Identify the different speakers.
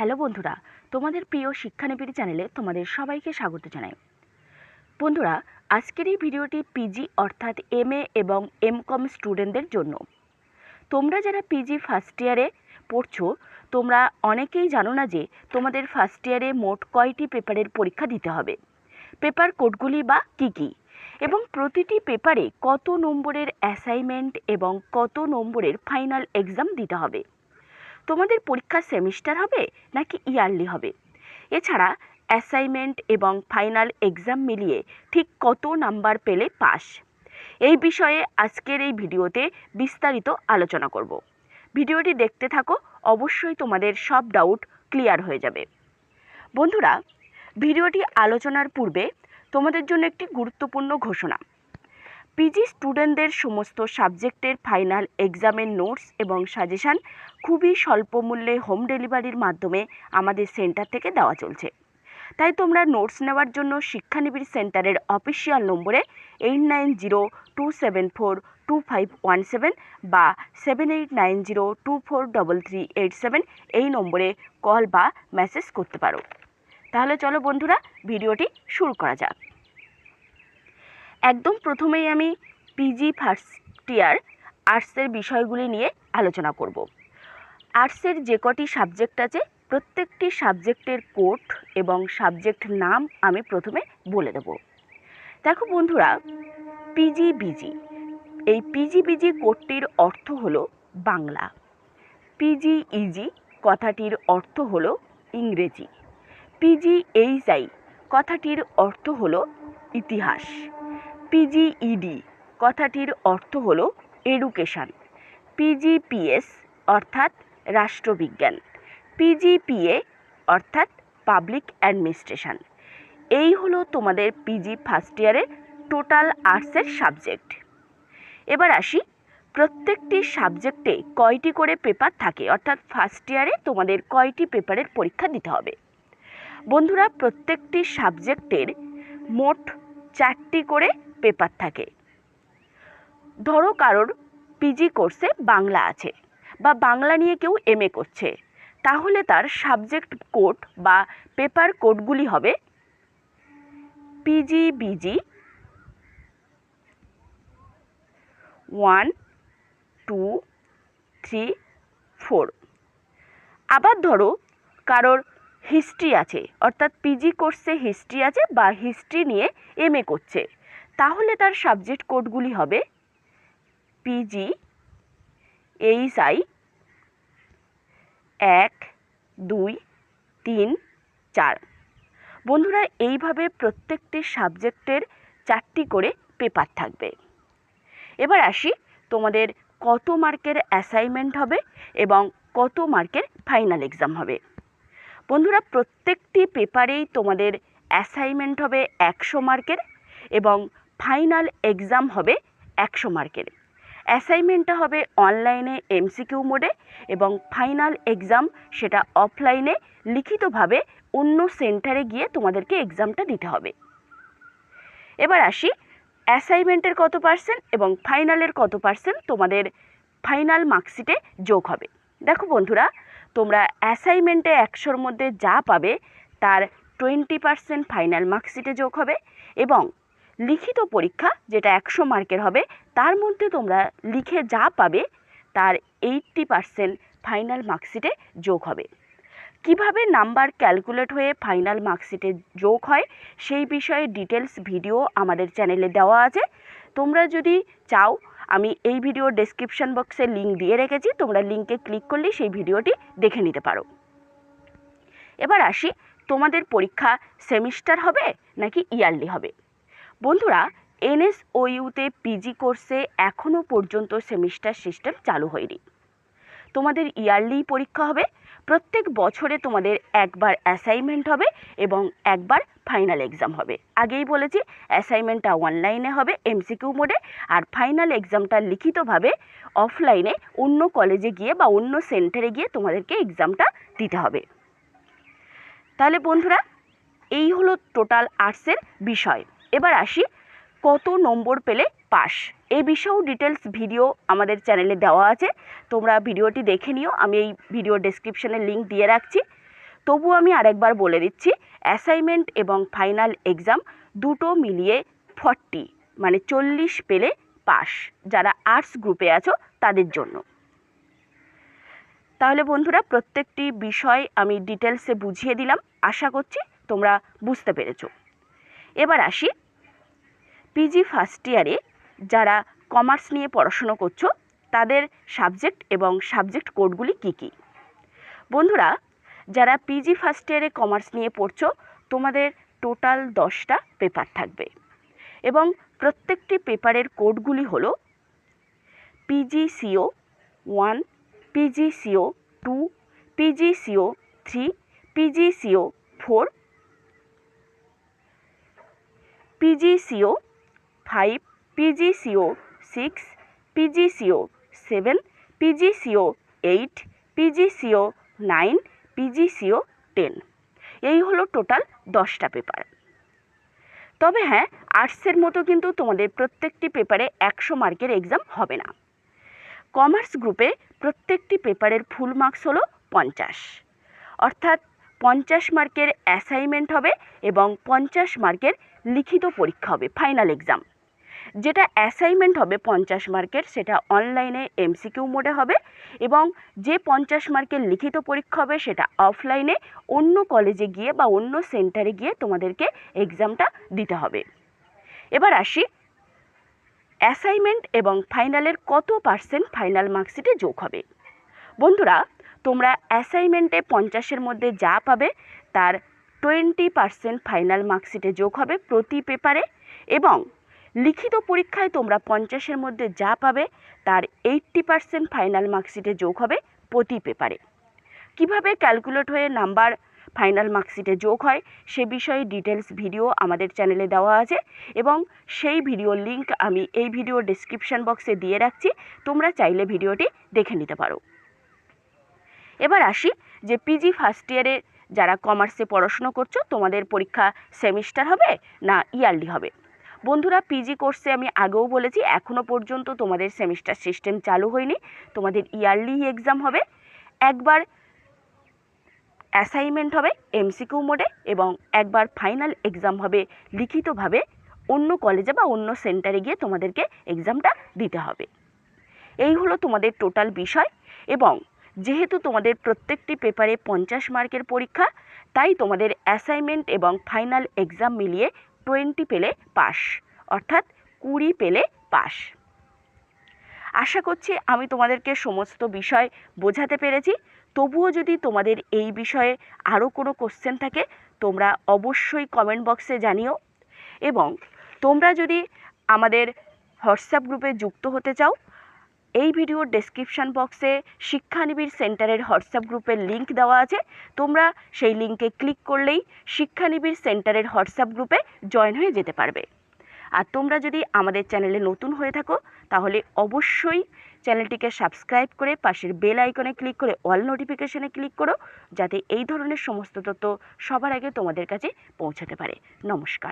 Speaker 1: Hello বন্ধুরা, তোমাদের প্রিয় শিক্ষানিবিড়ি চ্যানেলে তোমাদের সবাইকে স্বাগত জানাই। বন্ধুরা, আজকের এই ভিডিওটি পিজি অর্থাৎ এম এবং এম কম স্টুডেন্টদের জন্য। তোমরা যারা পিজি ফার্স্ট ইয়ারে পড়ছো, তোমরা অনেকেই জানো না যে তোমাদের ফার্স্ট ইয়ারে মোট কয়টি পেপারের পরীক্ষা দিতে হবে? পেপার কোডগুলি বা কী কী? এবং প্রতিটি পেপারে কত নম্বরের অ্যাসাইনমেন্ট এবং কত নম্বরের ফাইনাল এক্সাম দিতে হবে? তোমাদের পরীক্ষা সেমিস্টার হবে নাকি ইয়ারলি হবে? এছাড়া অ্যাসাইনমেন্ট এবং ফাইনাল এক্সাম মিলিয়ে ঠিক কত নাম্বার পেলে পাস এই বিষয়ে আজকের এই ভিডিওতে বিস্তারিত আলোচনা করব। ভিডিওটি দেখতে থাকো, অবশ্যই তোমাদের সব ডাউট ক্লিয়ার হয়ে যাবে। বন্ধুরা, ভিডিওটি আলোচনার পূর্বে তোমাদের জন্য একটি গুরুত্বপূর্ণ ঘোষণা। পিজি স্টুডেন্টদের সমস্ত সাবজেক্টের ফাইনাল এক্সামের নোটস এবং সাজেশান খুবই স্বল্প মূল্যে হোম ডেলিভারির মাধ্যমে আমাদের সেন্টার থেকে দেওয়া চলছে। তাই তোমরা নোটস নেওয়ার জন্য শিক্ষানিবিড় সেন্টারের অফিসিয়াল নম্বরে eight nine zero two seven four two five one seven বা seven eight nine zero two four double three eight seven এই নম্বরে কল বা মেসেজ করতে পারো। তাহলে চলো বন্ধুরা, ভিডিওটি শুরু করা যাক। একদম প্রথমেই আমি পিজি ফার্স্ট ইয়ার আর্টসের বিষয়গুলি নিয়ে আলোচনা করব। আর্টসের যে কটি সাবজেক্ট আছে, প্রত্যেকটি সাবজেক্টের কোড এবং সাবজেক্ট নাম আমি প্রথমে বলে দেব। দেখো বন্ধুরা পিজি বিজি এই পিজি বিজি কোডটির অর্থ হলো বাংলা। পিজি ইজি কথাটির অর্থ হলো ইংরেজি। পিজি এইচআই কথাটির অর্থ হলো ইতিহাস। পিজি পিজিইডি কথাটির অর্থ হলো এডুকেশান পিজিপিএস অর্থাৎ রাষ্ট্রবিজ্ঞান পিজিপিএ অর্থাৎ পাবলিক অ্যাডমিনিস্ট্রেশন। এই হলো তোমাদের পিজি ফার্স্ট ইয়ারের টোটাল আর্টসের সাবজেক্ট। এবার আসি, প্রত্যেকটি সাবজেক্টে কয়টি করে পেপার থাকে? অর্থাৎ ফার্স্ট ইয়ারে তোমাদের কয়টি পেপারের পরীক্ষা দিতে হবে? বন্ধুরা, প্রত্যেকটি সাবজেক্টের মোট চারটি করে পেপার থাকে। ধরো কারোর পিজি কোর্সে বাংলা আছে। বা বাংলা নিয়ে কেউ এম করছে। তাহলে তার সাবজেক্ট কোড বা পেপার কোডগুলি হবে PG BG one two three four আবার ধরো কারোর হিস্ট্রি আছে, অর্থাৎ পিজি কোর্সে হিস্ট্রি আছে বা হিস্ট্রি নিয়ে এম করছে। তাহলে তার সাবজেক্ট কোডগুলি হবে পিজি এইচআই এক, দুই, তিন, চার। বন্ধুরা, এইভাবে প্রত্যেকটি সাবজেক্টের চারটি করে পেপার থাকবে। এবার আসি তোমাদের কত মার্কের অ্যাসাইনমেন্ট হবে এবং কত মার্কের ফাইনাল এক্সাম হবে। বন্ধুরা, প্রত্যেকটি পেপারেই তোমাদের অ্যাসাইনমেন্ট হবে একশো মার্কের এবং ফাইনাল এক্সাম হবে একশো মার্কের। অ্যাসাইনমেন্টটা হবে অনলাইনে এমসিকিউ মোডে এবং ফাইনাল এক্সাম সেটা অফলাইনে লিখিতভাবে অন্য সেন্টারে গিয়ে তোমাদেরকে এক্সামটা দিতে হবে। এবার আসি অ্যাসাইনমেন্টের কত পার্সেন্ট এবং ফাইনালের কত পার্সেন্ট তোমাদের ফাইনাল মার্কশিটে যোগ হবে। দেখো বন্ধুরা, তোমরা অ্যাসাইনমেন্টে একশোর মধ্যে যা পাবে তার টোয়েন্টি পার্সেন্ট ফাইনাল মার্কশিটে যোগ হবে এবং লিখিত পরীক্ষা, যেটা একশো মার্কের হবে, তার মধ্যে তোমরা লিখে যা পাবে, তার এইট্টি পার্সেন্ট ফাইনাল মার্কশিটে যোগ হবে। কীভাবে নাম্বার ক্যালকুলেট হয়ে ফাইনাল মার্কশিটে যোগ হয়, সেই বিষয়ে ডিটেলস ভিডিও আমাদের চ্যানেলে দেওয়া আছে। তোমরা যদি চাও, আমি এই ভিডিও ডেসক্রিপশন বক্সে লিঙ্ক দিয়ে রেখেছি, তোমরা লিঙ্কে ক্লিক করলেই সেই ভিডিওটি দেখে নিতে পারো। এবার আসি, তোমাদের পরীক্ষা সেমিস্টার হবে নাকি ইয়ারলি হবে? বন্ধুরা, এনএসওইউতে পিজি কোর্সে এখনও পর্যন্ত সেমিস্টার সিস্টেম চালু হয়নি। তোমাদের ইয়ারলি পরীক্ষা হবে, প্রত্যেক বছরে তোমাদের একবার অ্যাসাইনমেন্ট হবে এবং একবার ফাইনাল এক্সাম হবে। আগেই বলেছি অ্যাসাইনমেন্টটা অনলাইনে হবে এমসিকিউ মোডে আর ফাইনাল এক্সামটা লিখিতভাবে অফলাইনে অন্য কলেজে গিয়ে বা অন্য সেন্টারে গিয়ে তোমাদেরকে এক্সামটা দিতে হবে। তাহলে বন্ধুরা, এই হলো টোটাল আর্টসের বিষয়। এবার আসি কত নম্বর পেলে পাস। এই বিষয়েও ডিটেলস ভিডিও আমাদের চ্যানেলে দেওয়া আছে। তোমরা ভিডিওটি দেখে নিও। আমি এই ভিডিও ডেসক্রিপশানে লিঙ্ক দিয়ে রাখছি। তবু আমি আরেকবার বলে দিচ্ছি অ্যাসাইনমেন্ট এবং ফাইনাল এক্সাম দুটো মিলিয়ে ফর্টি মানে চল্লিশ পেলে পাস। যারা আর্টস গ্রুপে আছো, তাদের জন্য। তাহলে বন্ধুরা, প্রত্যেকটি বিষয় আমি ডিটেলসে বুঝিয়ে দিলাম। আশা করছি তোমরা বুঝতে পেরেছ। এবার আসি পিজি ফার্স্ট ইয়ারে যারা কমার্স নিয়ে পড়াশুনো করছ, তাদের সাবজেক্ট এবং সাবজেক্ট কোডগুলি কী কী? বন্ধুরা, যারা পিজি ফার্স্ট ইয়ারে কমার্স নিয়ে পড়ছো, তোমাদের টোটাল দশটা পেপার থাকবে। এবং প্রত্যেকটি পেপারের কোডগুলি হলো PGCO one PGCO two PGCO three PGCO four PGCO five PGCO six PGCO seven PGCO eight PGCO nine PGCO ten এই হলো টোটাল দশটা পেপার তবে হ্যাঁ আর্টসের মতো কিন্তু তোমাদের প্রত্যেকটি পেপারে একশো মার্কের এক্সাম হবে না। কমার্স গ্রুপে প্রত্যেকটি পেপারের ফুল মার্কস হলো পঞ্চাশ। অর্থাৎ পঞ্চাশ মার্কের অ্যাসাইনমেন্ট হবে এবং পঞ্চাশ মার্কের লিখিত পরীক্ষা হবে ফাইনাল এক্সাম যেটা অ্যাসাইনমেন্ট হবে পঞ্চাশ মার্কের, সেটা অনলাইনে এমসিকিউ মোডে হবে এবং যে পঞ্চাশ মার্কের লিখিত পরীক্ষা হবে, সেটা অফলাইনে অন্য কলেজে গিয়ে বা অন্য সেন্টারে গিয়ে তোমাদেরকে এক্সামটা দিতে হবে। এবার আসি অ্যাসাইনমেন্ট এবং ফাইনালের কত পার্সেন্ট ফাইনাল মার্কশিটে যোগ হবে। বন্ধুরা তোমরা অ্যাসাইনমেন্টে পঞ্চাশের মধ্যে যা পাবে, তার টোয়েন্টি পার্সেন্ট ফাইনাল মার্কশিটে যোগ হবে প্রতি পেপারে এবং লিখিত পরীক্ষায় তোমরা পঞ্চাশের মধ্যে যা পাবে, তার এইট্টি পার্সেন্ট ফাইনাল মার্কশিটে যোগ হবে প্রতি পেপারে কীভাবে ক্যালকুলেট হয়ে নাম্বার ফাইনাল মার্কশিটে যোগ হয়, সে বিষয়ে ডিটেলস ভিডিও আমাদের চ্যানেলে দেওয়া আছে এবং সেই ভিডিও লিঙ্ক আমি এই ভিডিও ডিসক্রিপশান বক্সে দিয়ে রাখছি, তোমরা চাইলে ভিডিওটি দেখে নিতে পারো। এবার আসি যে পিজি ফার্স্ট ইয়ারে যারা কমার্সে পড়াশুনো করছ, তোমাদের পরীক্ষা সেমিস্টার হবে না ইয়ারলি হবে? বন্ধুরা পিজি কোর্সে আমি আগেও বলেছি এখনও পর্যন্ত তোমাদের সেমিস্টার সিস্টেম চালু হয়নি, তোমাদের ইয়ারলি এক্সাম হবে। একবার অ্যাসাইনমেন্ট হবে এমসিকিউ মোডে এবং একবার ফাইনাল এক্সাম হবে লিখিতভাবে অন্য কলেজে বা অন্য সেন্টারে গিয়ে তোমাদেরকে এক্সামটা দিতে হবে। এই হলো তোমাদের টোটাল বিষয় এবং যেহেতু তোমাদের প্রত্যেকটি পেপারে পঞ্চাশ মার্কের পরীক্ষা, তাই তোমাদের অ্যাসাইনমেন্ট এবং ফাইনাল এক্সাম মিলিয়ে টোয়েন্টি পেলে পাস অর্থাৎ কুড়ি পেলে পাস আশা করছি আমি তোমাদেরকে সমস্ত বিষয় বোঝাতে পেরেছি। তবুও যদি তোমাদের এই বিষয়ে আরও কোনো কোশ্চেন থাকে, তোমরা অবশ্যই কমেন্ট বক্সে জানিও। এবং তোমরা যদি আমাদের হোয়াটসঅ্যাপ গ্রুপে যুক্ত হতে চাও এই ভিডিওর ডেসক্রিপশান বক্সে শিক্ষানিবিড় সেন্টারের হোয়াটসঅ্যাপ গ্রুপের লিঙ্ক দেওয়া আছে। তোমরা সেই লিঙ্কে ক্লিক করলেই শিক্ষানিবিড় সেন্টারের হোয়াটসঅ্যাপ গ্রুপে জয়েন হয়ে যেতে পারবে। আর তোমরা যদি আমাদের চ্যানেলে নতুন হয়ে থাকো, তাহলে অবশ্যই চ্যানেলটিকে সাবস্ক্রাইব করে পাশের বেল আইকনে ক্লিক করে অল নোটিফিকেশনে ক্লিক করো, যাতে এই ধরনের সমস্ত তথ্য সবার আগে তোমাদের কাছে পৌঁছাতে পারে। নমস্কার।